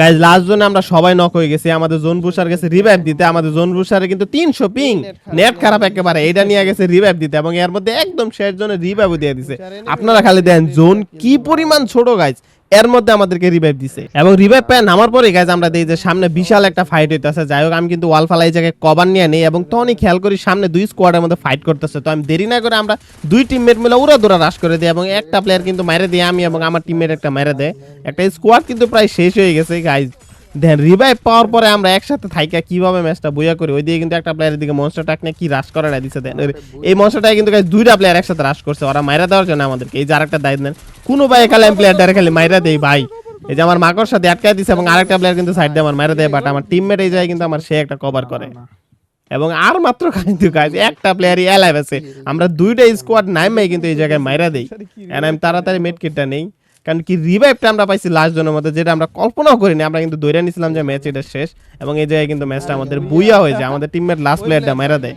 Guys last জোনে আমরা সবাই নক হয়ে গেছি। আমাদের জোন বুসার গেছে রিভাইভ দিতে। আমাদের জোন বুসারে কিন্তু তিনশো পিং নেট খারাপ। একেবারে। এটা নিয়ে গেছে রিভাইভ দিতে এবং এর মধ্যে একদম শেষ জোনে রিভাইভ দিয়ে দিছে। আপনারা খালি দেন জোন কি পরিমাণ ছোট গাইজ এর মধ্যে আমাদেরকে রিভাইভ দিছে। এবং রিভাইভ পায় নামার পরে গাইজ আমরা দেখি যে সামনে বিশাল একটা ফাইট হইতেছে। যাই হোক, আমি কিন্তু ওয়াল ফালাই জায়গায় কভার নিয়ে নেই এবং তখনই খেয়াল করি সামনে দুই স্কোয়াডের মধ্যে ফাইট করতেছে। তো আমি দেরি না করে আমরা দুই টিমমেট মিলে উড়া দৌড়া রাশ করে দিই এবং একটা প্লেয়ার কিন্তু মেরে দিই আমি এবং আমার টিমমেট একটা মেরে দেয়। একটা স্কোয়াড কিন্তু প্রায় শেষ হয়ে গেছে গাইজ দেন রিভাইভ পাওয়ার পরে আমরা একসাথে থাইকা কীভাবে ম্যাচটা বইয়া করি ওই দিয়ে কিন্তু একটা প্লেয়ারের দিকে মনস্টার টাক নিয়ে কি রাশ করে না দিছে দেন এই মনস্টারটাই কিন্তু দুইটা প্লেয়ার একসাথে রাশ করছে ওরা মাইরা দেওয়ার জন্য আমাদেরকে। এই যে আরেকটা দায়িত্ব নেন। কোনো ভাই খালি আমি প্লেয়ার ডারে খালি মাইরা দেই ভাই। এই যে আমার মাকড় সাথে আটকায় দিছে এবং আরেকটা প্লেয়ার কিন্তু সাইড দিয়ে আমার মাইরা দেয় বাট আমার টিমমেট এই যায় কিন্তু আমার সে একটা কভার করে। এবং আর মাত্র কিন্তু কাজ একটা প্লেয়ারই অ্যালাইভ আছে। আমরা দুইটা স্কোয়াড নাইমাই কিন্তু এই জায়গায় মাইরা দেই। এন্ড আমি তাড়াতাড়ি মেট কিটটা নেই। কারণ কি রিভাইভটা আমরা পাইছি লাস্ট জনের মধ্যে যেটা আমরা কল্পনাও করিনি। আমরা কিন্তু দৈরা নিছিলাম যে ম্যাচ এটা শেষ এবং এই জায়গায় কিন্তু ম্যাচটা আমাদের বুইয়া হয়ে যায়। আমাদের টিমমেট লাস্ট প্লেয়ারটা মেরা দেয়।